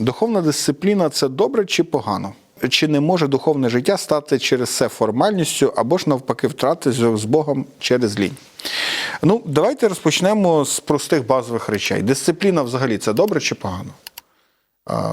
Духовна дисципліна це добре чи погано? Чи не може духовне життя стати через це формальністю або ж навпаки втрати з Богом через лінь? Ну, давайте розпочнемо з простих базових речей. Дисципліна взагалі це добре чи погано?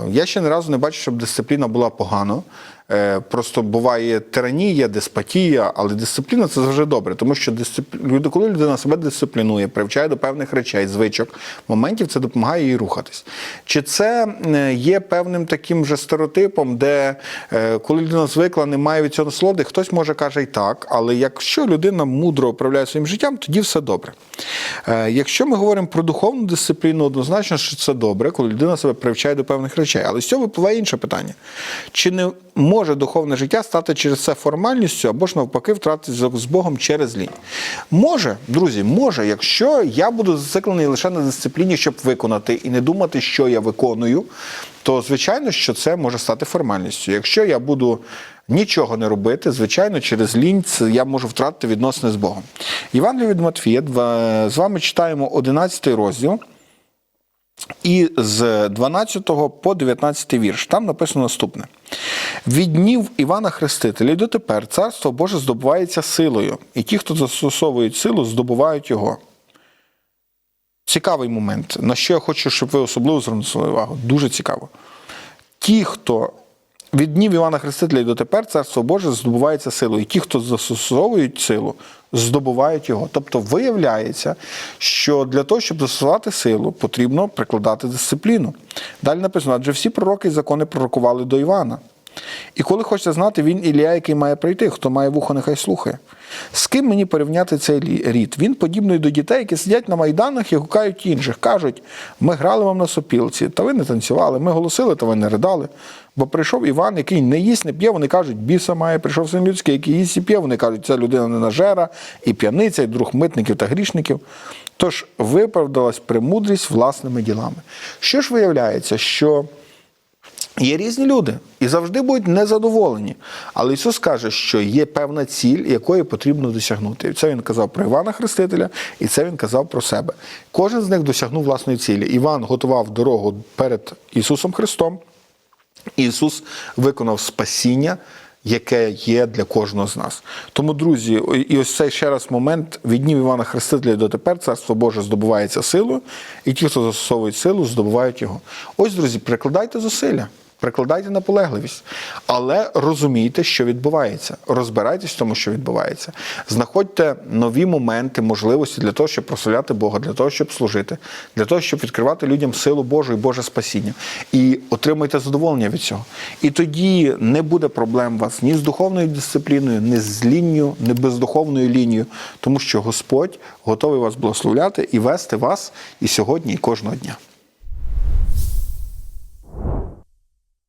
Я ще не разу не бачу, щоб дисципліна була погано. Е, Просто буває тиранія, деспотія, але дисципліна це завжди добре, тому що дисциплі... коли людина себе дисциплінує, привчає до певних речей, звичок, моментів, це допомагає їй рухатись. Чи це є певним таким же стереотипом, де е, коли людина звикла, не має від цього насолоди, хтось може каже і так, але якщо людина мудро управляє своїм життям, тоді все добре. Е, Якщо ми говоримо про духовну дисципліну, однозначно, що це добре, коли людина себе привчає до певних речей. Але з цього випливає інше питання: чи не може духовне життя стати через це формальністю або ж навпаки втратити з Богом через лінь? Може, друзі, може, якщо я буду зациклений лише на дисципліні, щоб виконати, і не думати, що я виконую, то звичайно, що це може стати формальністю. Якщо я буду нічого не робити, звичайно, через лінь я можу втратити відносини з Богом. Євангеліє від Матфія, з вами читаємо 11 розділ. І з 12 по 19 вірш там написано наступне: від днів Івана Хрестителя і дотепер царство Боже здобувається силою, і ті, хто застосовують силу, здобувають його. Цікавий момент, на що я хочу, щоб ви особливо звернули увагу. Дуже цікаво. Ті, хто від днів Івана Хрестителя і дотепер царство Боже здобувається силою. І ті, хто застосовують силу, здобувають його. Тобто виявляється, що для того, щоб застосувати силу, потрібно прикладати дисципліну. Далі написано, адже всі пророки і закони пророкували до Івана. І коли хочете знати, він Ілія, який має прийти, хто має вухо, нехай слухає. З ким мені порівняти цей рід? Він подібний до дітей, які сидять на майданах і гукають інших. Кажуть, ми грали вам на сопілці, та ви не танцювали, ми голосили, та ви не ридали. Бо прийшов Іван, який не їсть, не п'є, вони кажуть, біса має, прийшов син людський, який їсть і п'є, вони кажуть, це людина ненажера, і п'яниця, і друг митників та грішників. Тож виправдалась премудрість власними ділами. Що ж виявляється, що Є різні люди і завжди будуть незадоволені. Але Ісус каже, що є певна ціль, якої потрібно досягнути. І це Він казав про Івана Хрестителя, і це він казав про себе. Кожен з них досягнув власної цілі. Іван готував дорогу перед Ісусом Христом. Ісус виконав спасіння, яке є для кожного з нас. Тому, друзі, і ось цей ще раз момент від днів Івана Хрестителя дотепер царство Боже здобувається силою, і ті, хто застосовують силу, здобувають його. Ось, друзі, прикладайте зусилля. Прикладайте наполегливість, але розумійте, що відбувається. Розбирайтесь в тому, що відбувається. Знаходьте нові моменти, можливості для того, щоб прославляти Бога, для того, щоб служити, для того, щоб відкривати людям силу Божу і Боже спасіння. І отримуйте задоволення від цього. І тоді не буде проблем вас ні з духовною дисципліною, ні з лінію, ні бездуховною лінією, тому що Господь готовий вас благословляти і вести вас і сьогодні, і кожного дня.